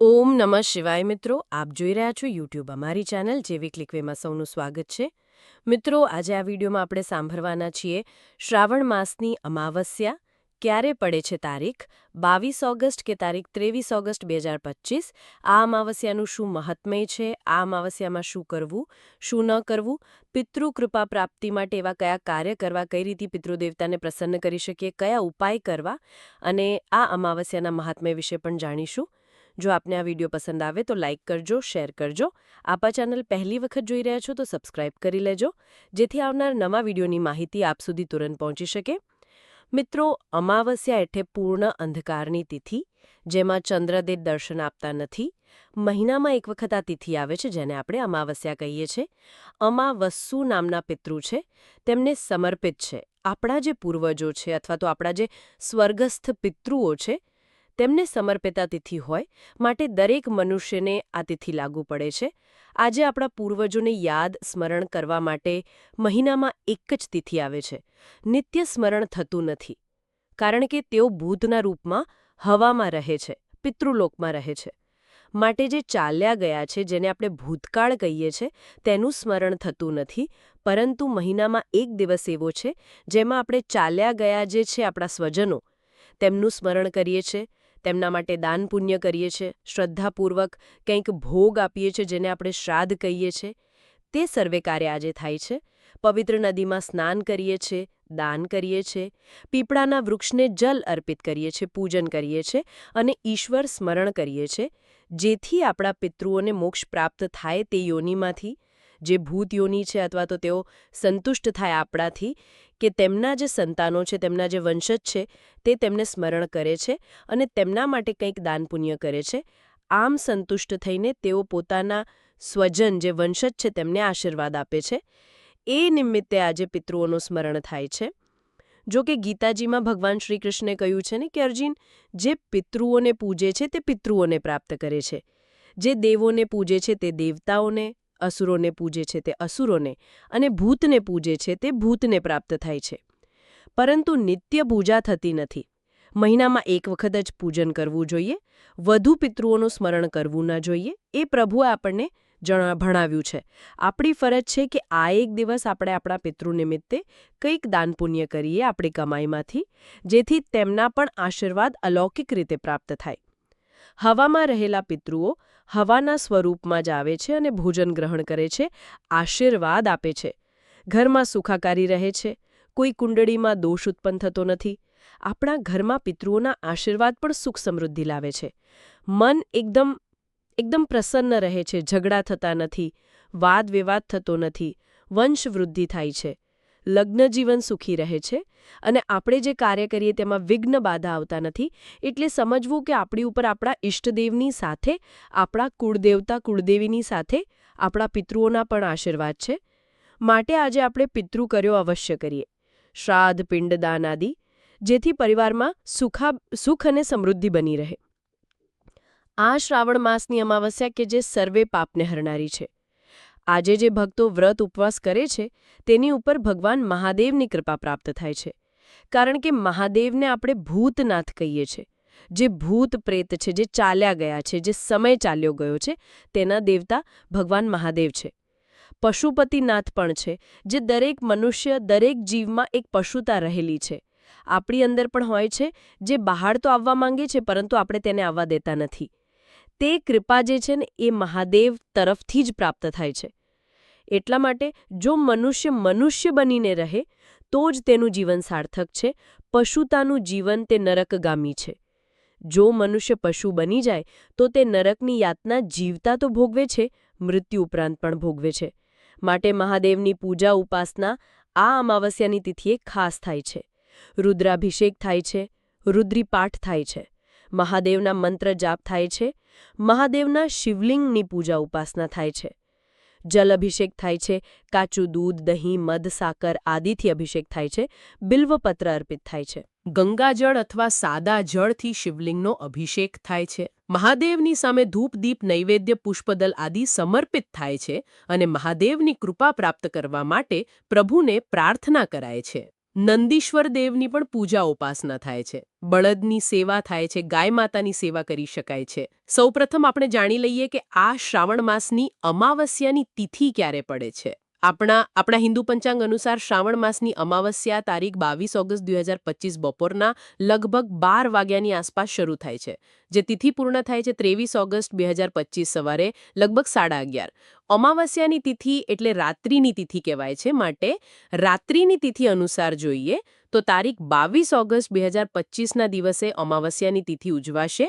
ઓમ નમઃ શિવાય મિત્રો. આપ જોઈ રહ્યા છો યુટ્યુબ અમારી ચેનલ જેવી ક્લિકવેમાં સૌનું સ્વાગત છે. મિત્રો, આજે આ વિડીયોમાં આપણે સાંભળવાના છીએ, શ્રાવણ માસની અમાવસ્યા ક્યારે પડે છે તારીખ? બાવીસ ઓગસ્ટ કે તારીખ ત્રેવીસ ઓગસ્ટ બે હજાર પચીસ? આ અમાવસ્યાનું શું મહત્મય છે? આ અમાવસ્યામાં શું કરવું? શું ન કરવું? પિતૃ કૃપા પ્રાપ્તિ માટે એવા કયા કાર્ય કરવા, કઈ રીતે પિતૃદેવતાને પ્રસન્ન કરી શકીએ, કયા ઉપાય કરવા? અને આ અમાવસ્યાના મહાત્મય વિશે પણ જાણીશું. જો આપને આ વીડિયો પસંદ આવે તો લાઇક કરજો, શેર કરજો. આપ ચેનલ પહેલી વખત જોઈ રહ્યા છો તો સબસ્ક્રાઇબ કરી લેજો. જેથી આવનાર નવા વિડીયોની માહિતી આપ સુધી તુરંત પહોંચી શકે. મિત્રો, અમાવસ્યા એટલે પૂર્ણ અંધકારની તિથિ, જેમાં ચંદ્રદેવ દર્શન આપતા નથી. મહિનામાં એક વખત આ તિથિ આવે છે, જેને આપણે અમાવસ્યા કહીએ છીએ. અમાવસ્સુ નામના પિતૃ છે. તેમને સમર્પિત છે. આપણા જે પૂર્વજો છે અથવા તો આપણા જે સ્વર્ગસ્થ પિતૃઓ છે તેમને સમર્પિતા તિથિ હોય, માટે દરેક મનુષ્યને આ તિથિ લાગુ પડે છે. આજે આપણા પૂર્વજોને યાદ, સ્મરણ કરવા માટે મહિનામાં એક જ તિથિ આવે છે. નિત્ય સ્મરણ થતું નથી. કારણ કે તેઓ ભૂતના રૂપમાં હવામાં રહે છે, પિતૃલોકમાં રહે છે. માટે જે ચાલ્યા ગયા છે, જેને આપણે ભૂતકાળ કહીએ છીએ તેનું સ્મરણ થતું નથી. પરંતુ મહિનામાં એક દિવસ એવો છે, જેમાં આપણે ચાલ્યા ગયા જે છે આપણા સ્વજનો, તેમનું સ્મરણ કરીએ છીએ તેમના માટે દાન પુણ્ય કરીએ છીએ શ્રદ્ધાપૂર્વક કંઈક ભોગ આપીએ છીએ જેને આપણે શ્રાદ્ધ કહીએ છીએ તે સર્વે કાર્ય આજે થાય છે. પવિત્ર નદીમાં સ્નાન કરીએ છીએ દાન કરીએ છીએ પીપળાના વૃક્ષને જલ અર્પિત કરીએ છીએ પૂજન કરીએ છીએ અને ઈશ્વર સ્મરણ કરીએ છીએ જેથી આપણા પિતૃઓને મોક્ષ પ્રાપ્ત થાય તે યોનિમાંથી જે ભૂતયોની છે અથવા તો તેઓ સંતુષ્ટ થાય આપણાથી, કે તેમના જે સંતાનો છે, તેમના જે વંશજ છે, તે તેમને સ્મરણ કરે છે અને તેમના માટે કંઈક દાન પુણ્ય કરે છે. આમ સંતુષ્ટ થઈને તેઓ પોતાના સ્વજન જે વંશજ છે, તેમને આશીર્વાદ આપે છે. એ નિમિત્તે આજે પિતૃઓનું સ્મરણ થાય છે. જો કે ગીતાજીમાં ભગવાન શ્રી કૃષ્ણે કહ્યું છે ને કે અર્જુન, જે પિતૃઓને પૂજે છે, તે પિતૃઓને પ્રાપ્ત કરે છે. જે દેવોને પૂજે છે, તે દેવતાઓને અસુરોને પૂજે છે તે અસુરોને અને ભૂતને પૂજે છે તે ભૂતને પ્રાપ્ત થાય છે. પરંતુ નિત્ય પૂજા થતી નથી. મહિનામાં એક વખત જ પૂજન કરવું જોઈએ, વધુ પિતૃઓનું સ્મરણ કરવું ન જોઈએ, એ પ્રભુએ આપણને ભણાવ્યું છે. આપણી ફરજ છે કે આ એક દિવસ આપણે આપણા પિતૃ નિમિત્તે કંઈક દાન પુણ્ય કરીએ આપણી કમાઈમાંથી, જેથી તેમના પણ આશીર્વાદ અલૌકિક રીતે પ્રાપ્ત થાય. હવામાં રહેલા પિતૃઓ હવાના સ્વરૂપમાં જ આવે છે અને ભોજન ગ્રહણ કરે છે, આશીર્વાદ આપે છે. ઘરમાં સુખાકારી રહે છે, કોઈ કુંડળીમાં દોષ ઉત્પન્ન થતો નથી. આપણા ઘરમાં પિતૃઓના આશીર્વાદ પણ સુખ સમૃદ્ધિ લાવે છે. મન એકદમ એકદમ પ્રસન્ન રહે છે, ઝઘડા થતા નથી, વાદ વિવાદ થતો નથી વંશવૃદ્ધિ થાય છે. લગ્ન જીવન સુખી રહે છે અને આપણે જે કાર્ય કરીએ તેમાં વિઘ્ન બાધા આવતા નથી, એટલે સમજવું કે આપણી ઉપર આપણા ઈષ્ટદેવની સાથે, આપણા કુળદેવતા કુળદેવીની સાથે આપણા પિતૃઓના પણ આશીર્વાદ છે. માટે આજે આપણે પિતૃ કર્યો અવશ્ય કરીએ. શ્રાદ્ધ પિંડદાન આદિ, જેથી પરિવારમાં સુખા, સુખ અને સમૃદ્ધિ બની રહે. આ શ્રાવણ માસની અમાવસ્યા કે જે સર્વે પાપને હરનારી છે. આજે જે ભક્તો વ્રત ઉપવાસ કરે છે, તેની ઉપર ભગવાન મહાદેવની કૃપા પ્રાપ્ત થાય છે. કારણ કે મહાદેવને આપણે ભૂતનાથ કહીએ છીએ જે ભૂત પ્રેત છે, જે ચાલ્યા ગયા છે, જે સમય ચાલ્યો ગયો છે, તેના દેવતા ભગવાન મહાદેવ છે. પશુપતિનાથ પણ છે, જે દરેક મનુષ્ય, દરેક જીવમાં એક પશુતા રહેલી છે. આપણી અંદર પણ હોય છે, જે બહાર તો આવવા માંગે છે, પરંતુ આપણે તેને આવવા દેતા નથી. તે કૃપા જે છે ને, એ મહાદેવ તરફથી જ પ્રાપ્ત થાય છે. એટલા માટે જો મનુષ્ય મનુષ્ય બનીને રહે, તો જ તેનું જીવન સાર્થક છે, પશુતાનું જીવન તે નરકગામી છે. જો મનુષ્ય પશુ બની જાય, તો તે નરકની યાતના જીવતા તો ભોગવે છે, મૃત્યુ ઉપરાંત પણ ભોગવે છે. માટે મહાદેવની પૂજા ઉપાસના આ અમાવસ્યાની તિથિએ ખાસ થાય છે. રુદ્રાભિષેક થાય છે, રુદ્રીપાઠ થાય છે, મહાદેવના મંત્ર જાપ થાય છે, મહાદેવના શિવલિંગની પૂજા ઉપાસના થાય છે. જલ અભિષેક થાય છે, કાચું દૂધ, દહીં, મધ, સાકર આદિથી અભિષેક થાય છે, બિલ્વપત્ર અર્પિત થાય છે. ગંગાજળ અથવા સાદા જળથી શિવલિંગનો અભિષેક થાય છે. મહાદેવની સામે ધૂપ, દીપ, નૈવેદ્ય, પુષ્પદલ આદિ સમર્પિત થાય છે અને મહાદેવની કૃપા પ્રાપ્ત કરવા માટે પ્રભુને પ્રાર્થના કરાય છે. નંદીશ્વર દેવની પણ પૂજા ઉપાસના થાય છે. બળદની સેવા થાય છે, ગાય માતાની સેવા કરી શકાય છે. સૌપ્રથમ આપણે જાણી લઈએ કે આ શ્રાવણ માસની અમાવસ્યાની તિથિ ક્યારે પડે છે. આપણા આપણા હિન્દુ પંચાંગ અનુસાર શ્રાવણ માસની અમાવસ્યા તારીખ બાવીસ ઓગસ્ટ બે હજાર પચીસ બપોરના લગભગ બાર વાગ્યાની આસપાસ શરૂ થાય છે. જે તિથિ પૂર્ણ થાય છે ત્રેવીસ ઓગસ્ટ બે હજાર પચીસ સવારે લગભગ સાડા અગિયાર. અમાવસ્યાની તિથિ એટલે રાત્રિની તિથિ કહેવાય છે માટે રાત્રિની તિથિ અનુસાર જોઈએ તો તારીખ બાવીસ ઓગસ્ટ બે હજાર પચીસના દિવસે અમાવસ્યાની તિથિ ઉજવાશે.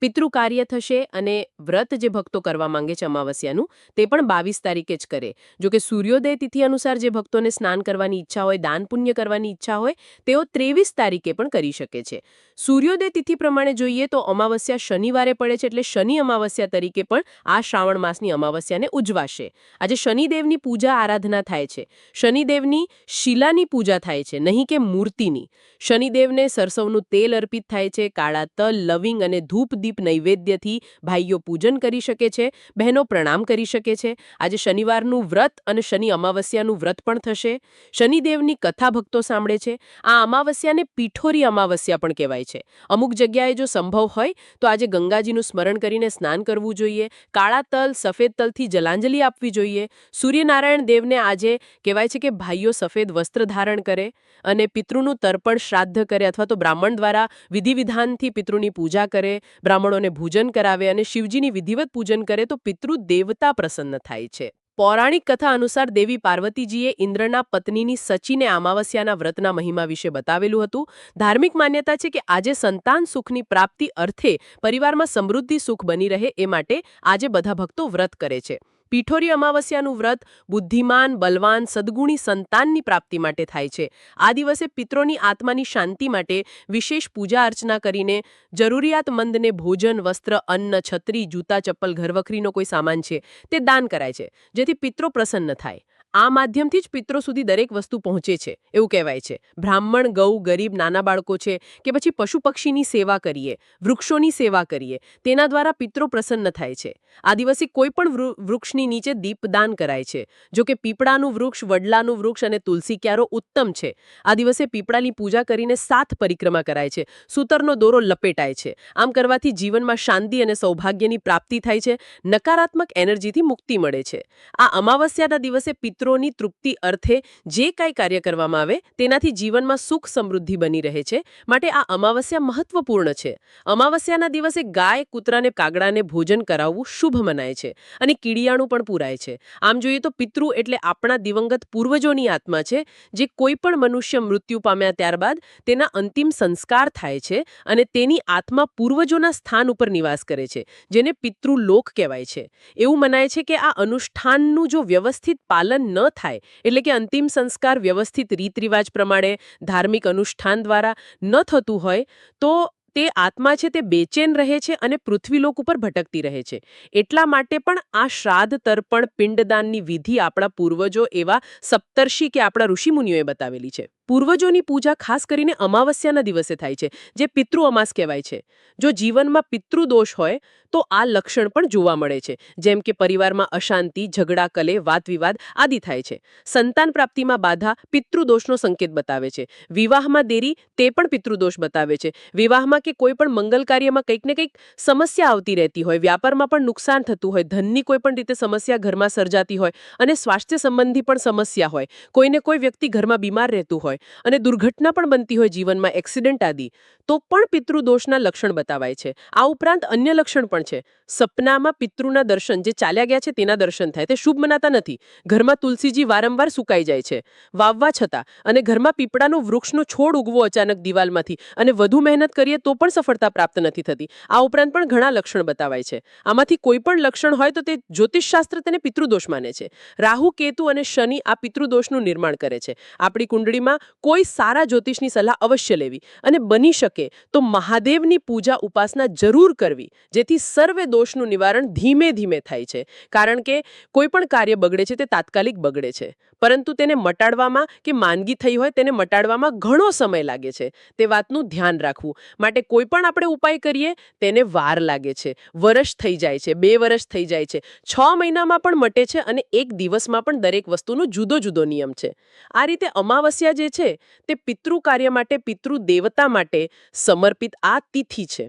પિતૃ કાર્ય થશે અને વ્રત જે ભક્તો કરવા માંગે છે અમાવસ્યાનું, તે પણ બાવીસ તારીખે જ કરે. જો કે સૂર્યોદય તિથિ અનુસાર જે ભક્તોને સ્નાન કરવાની ઈચ્છા હોય, દાન પુણ્ય કરવાની ઈચ્છા હોય, તેઓ ત્રેવીસ તારીખે પણ કરી શકે છે. સૂર્યોદય તિથિ પ્રમાણે જોઈએ તો અમાવસ્યા શનિવારે પડે છે એટલે શનિ અમાવસ્યા તરીકે પણ આ શ્રાવણ માસની અમાવસ્યાને ઉજવાશે. આજે શનિદેવની પૂજા આરાધના થાય છે. શનિદેવની શિલાની પૂજા થાય છે, નહીં કે મૂર્તિની. શનિદેવને સરસવનું તેલ અર્પિત થાય છે, કાળા તલ, લવિંગ અને ધૂપ દીપ નૈવેદ્યથી ભાઈઓ પૂજન કરી શકે છે, બહેનો પ્રણામ કરી શકે છે. આજે શનિવારનું વ્રત અને શનિ અમાવસ્યાનું વ્રત પણ થશે. શનિદેવની કથા ભક્તો સાંભળે છે. આ અમાવસ્યાને પીઠોરી અમાવસ્યા પણ કહેવાય છે. અમુક જગ્યાએ જો સંભવ હોય, તો આજે ગંગાજીનું સ્મરણ કરીને સ્નાન કરવું જોઈએ. કાળા તલ, સફેદ તલથી જલાંજલિ આપવી જોઈએ. સૂર્યનારાયણ દેવને આજે કહેવાય છે કે ભાઈઓ સફેદ વસ્ત્ર ધારણ કરે અને પિતૃનું તર્પણ શ્રાદ્ધ કરે અથવા તો બ્રાહ્મણ દ્વારા વિધિ વિધાનથી પિતૃની પૂજા કરે. બ્રાહ્મણોને ભોજન કરાવે અને શિવજીની વિધિવત પૂજન કરે તો પિતૃ દેવતા પ્રસન્ન થાય છે. પૌરાણિક કથા અનુસાર દેવી પાર્વતીજીએ ઇન્દ્રના પત્નીની સચીને અમાવસ્યાના વ્રતના મહિમા વિશે બતાવેલું હતું. ધાર્મિક માન્યતા છે કે આજે સંતાન સુખની પ્રાપ્તિ અર્થે પરિવારમાં સમૃદ્ધિ સુખ બની રહે એ માટે આજે બધા ભક્તો વ્રત કરે છે. પીઠોરી અમાવસ્યાનું વ્રત બુદ્ધિમાન, બલવાન, સદગુણી સંતાનની પ્રાપ્તિ માટે થાય છે. આ દિવસે પિત્રોની આત્માની શાંતિ માટે વિશેષ પૂજા અર્ચના કરીને જરૂરિયાતમંદને ભોજન, વસ્ત્ર, અન્ન, છત્રી, જૂતા, ચપ્પલ, ઘરવખરીનો કોઈ સામાન છે તે દાન કરાય છે, જેથી પિત્રો પ્રસન્ન થાય. આ માધ્યમથી જ પિત્રો સુધી દરેક વસ્તુ પહોંચે છે, એવું કહેવાય છે. બ્રાહ્મણ, ગૌ, ગરીબ, નાના બાળકો છે કે પછી પશુ પક્ષીની સેવા કરીએ, વૃક્ષોની સેવા કરીએ, તેના દ્વારા પિત્રો પ્રસન્ન થાય છે. આદિવાસી કોઈપણ કોઈ પણ વૃક્ષની નીચે દીપદાન કરાય છે. જો કે પીપળાનું વૃક્ષ, વડલાનું વૃક્ષ અને તુલસી ક્યારો ઉત્તમ છે. આ દિવસે પીપળાની પૂજા કરીને સાત પરિક્રમા કરાય છે. સૂતરનો દોરો લપેટાય છે. આમ કરવાથી જીવનમાં શાંતિ અને સૌભાગ્યની પ્રાપ્તિ થાય છે, નકારાત્મક એનર્જીથી મુક્તિ મળે છે. આ અમાવસ્યાના દિવસે પિત્રોની તૃપ્તિ અર્થે જે કાંઈ કાર્ય કરવામાં આવે, તેનાથી જીવનમાં સુખ સમૃદ્ધિ બની રહે છે. માટે આ અમાવસ્યા મહત્વપૂર્ણ છે. અમાવસ્યાના દિવસે ગાય, કૂતરાને કાગડાને ભોજન કરાવવું શુભ મનાય છે અને કીડિયાણું પણ પૂરાય છે. આમ જોઈએ તો પિતૃ એટલે આપણા દિવંગત પૂર્વજોની આત્મા છે, જે કોઈ પણ મનુષ્ય મૃત્યુ પામ્યા ત્યારબાદ તેના અંતિમ સંસ્કાર થાય છે અને તેની આત્મા પૂર્વજોના સ્થાન ઉપર નિવાસ કરે છે, જેને પિતૃલોક કહેવાય છે. એવું મનાય છે કે આ અનુષ્ઠાનનું જો વ્યવસ્થિત પાલન ન થાય, એટલે કે અંતિમ સંસ્કાર વ્યવસ્થિત રીત રિવાજ પ્રમાણે, ધાર્મિક અનુષ્ઠાન દ્વારા ન થતું હોય, તો તે આત્મા છે તે બેચેન રહે છે અને પૃથ્વીલોક ઉપર ભટકતી રહે છે. એટલા માટે પણ આ શ્રાદ્ધ તર્પણ પિંડદાનની વિધિ આપણા પૂર્વજો એવા સપ્તર્ષિ કે આપણા ઋષિમુનિઓએ બતાવેલી છે. પૂર્વજોની પૂજા ખાસ કરીને અમાવસ્યાના દિવસે થાય છે, જે પિતૃ અમાસ કહેવાય છે. જો જીવનમાં પિતૃદોષ હોય, તો આ લક્ષણ પણ જોવા મળે છે, જેમ કે પરિવારમાં અશાંતિ, ઝઘડા, કલે વાદવિવાદ આદિ થાય છે. સંતાન પ્રાપ્તિમાં બાધા પિતૃદોષનો સંકેત બતાવે છે. વિવાહમાં દેરી તે પણ પિતૃદોષ બતાવે છે. વિવાહમાં કે કોઈ પણ મંગલ કાર્યમાં કંઈક ને કંઈક સમસ્યા આવતી રહેતી હોય, વ્યાપારમાં પણ નુકસાન થતું હોય, ધનની કોઈ પણ રીતે સમસ્યા ઘરમાં સર્જાતી હોય અને સ્વાસ્થ્ય સંબંધી પણ સમસ્યા હોય. કોઈને કોઈ વ્યક્તિ ઘરમાં બીમાર રહેતું હોય અને દુર્ઘટના પણ બનતી હોય જીવનમાં એક્સિડન્ટ આદિ, તો પણ પિતૃદોષના લક્ષણ બતાવાય છે. આ ઉપરાંત અન્ય લક્ષણ પણ છે. સપનામાં પિતૃના દર્શન જે ચાલ્યા ગયા છે તેના દર્શન થાય. તે શુભ મનાતા નથી. ઘરમાં તુલસીજી વારંવાર સુકાઈ જાય છે. વાવવા છતાં અને ઘરમાં પીપળાનું વૃક્ષનો છોડ ઉગવો અચાનક દિવાલમાંથી અને વધુ મહેનત કરીએ તો પણ સફળતા પ્રાપ્ત નથી થતી. આ ઉપરાંત પણ ઘણા લક્ષણ બતાવાય છે. આમાંથી કોઈ પણ લક્ષણ હોય તો તે જ્યોતિષશાસ્ત્ર તેને પિતૃદોષ માને છે. રાહુ, કેતુ અને શનિ આ પિતૃદોષનું નિર્માણ કરે છે. આપણી કુંડળીમાં કોઈ સારા જ્યોતિષની સલાહ અવશ્ય લેવી. અને બની શકે તો મહાદેવની પૂજા ઉપાસના જરૂર કરવી, જેથી સર્વે દોષનું નિવારણ ધીમે ધીમે થાય છે. કારણ કે કોઈ પણ કાર્ય બગડે છે તે તાત્કાલિક બગડે છે. પરંતુ તેને મટાડવામાં કે માંદગી થઈ હોય તેને મટાડવામાં ઘણો સમય લાગે છે. તે વાતનું ધ્યાન રાખવું. માટે કોઈ પણ આપણે ઉપાય કરીએ, તેને વાર લાગે છે. વર્ષ થઈ જાય છે, બે વર્ષ થઈ જાય છે. છ મહિનામાં પણ મટે છે અને એક દિવસમાં પણ દરેક વસ્તુનો જુદો જુદો નિયમ છે. આ રીતે અમાવસ્યા જે છે તે પિતૃ કાર્ય માટે પિતૃ દેવતા માટે સમર્પિત આ તિથિ છે.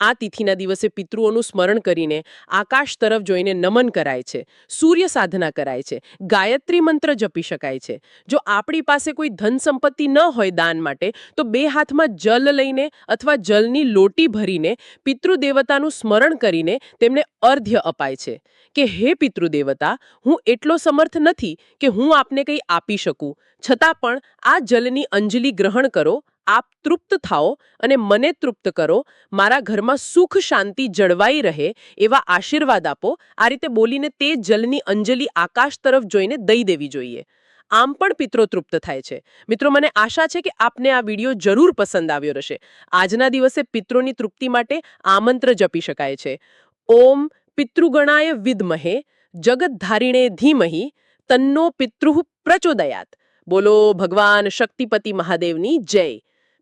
આ તિથિના દિવસે પિતૃઓનું સ્મરણ કરીને આકાશ તરફ જોઈને નમન કરાય છે, સૂર્ય સાધના કરાય છે, ગાયત્રી મંત્ર જપી શકાય છે. જો આપણી પાસે કોઈ ધન સંપત્તિ ન હોય દાન માટે, તો બે હાથમાં જલ લઈને અથવા જલની લોટી ભરીને પિતૃદેવતાનું સ્મરણ કરીને તેમને અર્ધ્ય અપાય છે. કે હે પિતૃદેવતા, હું એટલો સમર્થ નથી કે હું આપને કંઈ આપી શકું. છતાં પણ આ જલની અંજલિ ગ્રહણ કરો આપ તૃપ્ત થાઓ અને મને તૃપ્ત કરો. મારા ઘરમાં સુખ શાંતિ જળવાઈ રહે એવા આશીર્વાદ આપો. આ રીતે બોલીને તે જલની અંજલિ આકાશ તરફ જોઈને દઈ દેવી જોઈએ. આમ પણ પિત્રો તૃપ્ત થાય છે. મિત્રો, મને આશા છે કે આપને આ વીડિયો જરૂર પસંદ આવ્યો રહેશે આજના દિવસે પિત્રોની તૃપ્તિ માટે આમંત્ર જપી શકાય છે. ઓમ પિતૃગણાય વિદ્મહે જગતધારિણે ધીમહી, તન્નો પિતૃ પ્રચોદયાત. બોલો ભગવાન શક્તિપતિ મહાદેવની જય.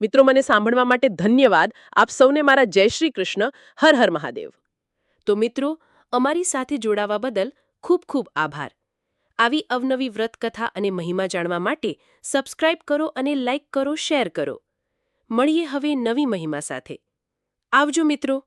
મિત્રો, મને સાંભળવા માટે ધન્યવાદ. આપ સૌને મારા જય શ્રી કૃષ્ણ. હર હર મહાદેવ. તો મિત્રો, અમારી સાથે જોડાવા બદલ ખૂબ ખૂબ આભાર. આવી અવનવી વ્રતકથા અને મહિમા જાણવા માટે સબસ્ક્રાઇબ કરો અને લાઇક કરો, શેર કરો. મળીએ હવે નવી મહિમા સાથે. આવજો મિત્રો.